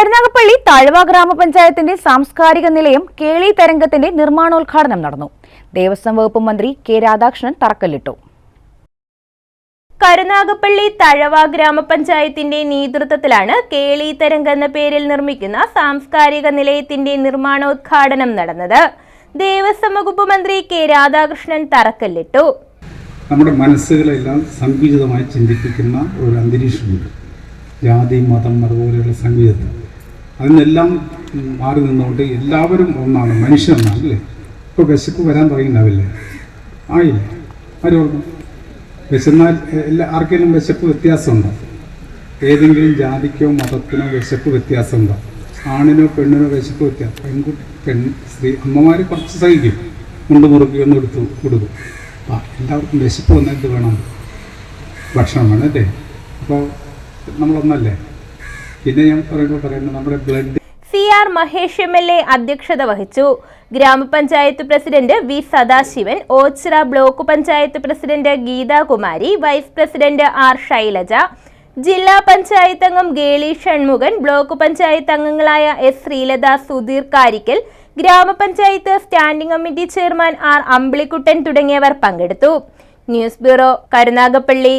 കരുനാഗപ്പള്ളി താഴ്വ ഗ്രാമപഞ്ചായത്തിന്റെ സാംസ്കാരിക നിലയം കേളി തരംഗത്തിന്റെ നിർമ്മാണോദ്ഘാടനം നടന്നു. ദേവസ്വം വകുപ്പ് മന്ത്രി കെ രാധാകൃഷ്ണൻ തറക്കല്ലിട്ടു. കരുനാഗപ്പള്ളി തഴവ ഗ്രാമപഞ്ചായത്തിന്റെ നേതൃത്വത്തിലാണ് കേളി തരംഗ് എന്ന പേരിൽ നിർമ്മിക്കുന്ന സാംസ്കാരിക നിലയത്തിന്റെ നിർമ്മാണോദ്ഘാടനം നടന്നത്. ദേവസ്വം വകുപ്പ് മന്ത്രി കെ രാധാകൃഷ്ണൻ തറക്കല്ലിട്ടു. നമ്മുടെ മനസ്സുകളെല്ലാം സങ്കുചിതമായി ചിന്തിപ്പിക്കുന്ന ഒരു അന്തരീക്ഷമുണ്ട്. ജാതി മതം അതുപോലെയുള്ള സംഗീതത്തിൽ അതിനെല്ലാം മാറി നിന്നുകൊണ്ട് എല്ലാവരും ഒന്നാണ്. മനുഷ്യനാണ് അല്ലേ? ഇപ്പോൾ വിശപ്പ് വരാൻ തുടങ്ങിയിട്ടുണ്ടാവില്ലേ? ആയില്ലേ? ആരും ഓർമ്മ വിശന്നാൽ എല്ലാ ആർക്കെങ്കിലും വിശപ്പ് വ്യത്യാസമുണ്ടോ? ഏതെങ്കിലും ജാതിക്കോ മതത്തിനോ വിശപ്പ് വ്യത്യാസമുണ്ടോ? ആണിനോ പെണ്ണിനോ വിശപ്പ് വ്യത്യാസം പെൺകുട്ടി പെൺ സ്ത്രീ അമ്മമാർ കുറച്ച് സഹിക്കും. മുണ്ട് മുറുക്കിയൊന്നും എടുത്തു കൊടുക്കും അപ്പം എല്ലാവർക്കും വിശപ്പ് വന്നിട്ട് വേണം. ഭക്ഷണം വേണം അല്ലേ? അപ്പോൾ നമ്മളൊന്നല്ലേ? പിന്നെ ഞാൻ പറയുമ്പോൾ പറയുന്നത് നമ്മുടെ blood C R Mahesh M L A അധ്യക്ഷത വഹിച്ചു. ഗ്രാമപഞ്ചായത്ത് president V Sadasivan Oachira block panchayat president Geethakumari vice president R Shylaja ജില്ലാ പഞ്ചായത്ത് അംഗം ഗേളി ഷൺമുഖൻ ബ്ലോക്ക് പഞ്ചായത്ത് അംഗങ്ങളായ എസ് ശ്രീലത സുധീർ കാരിക്കൽ ഗ്രാമപഞ്ചായത്ത് standing committee chairman R Ambilikuttan തുടങ്ങിയവർ പങ്കെടുത്തു. News bureau Karunagappally.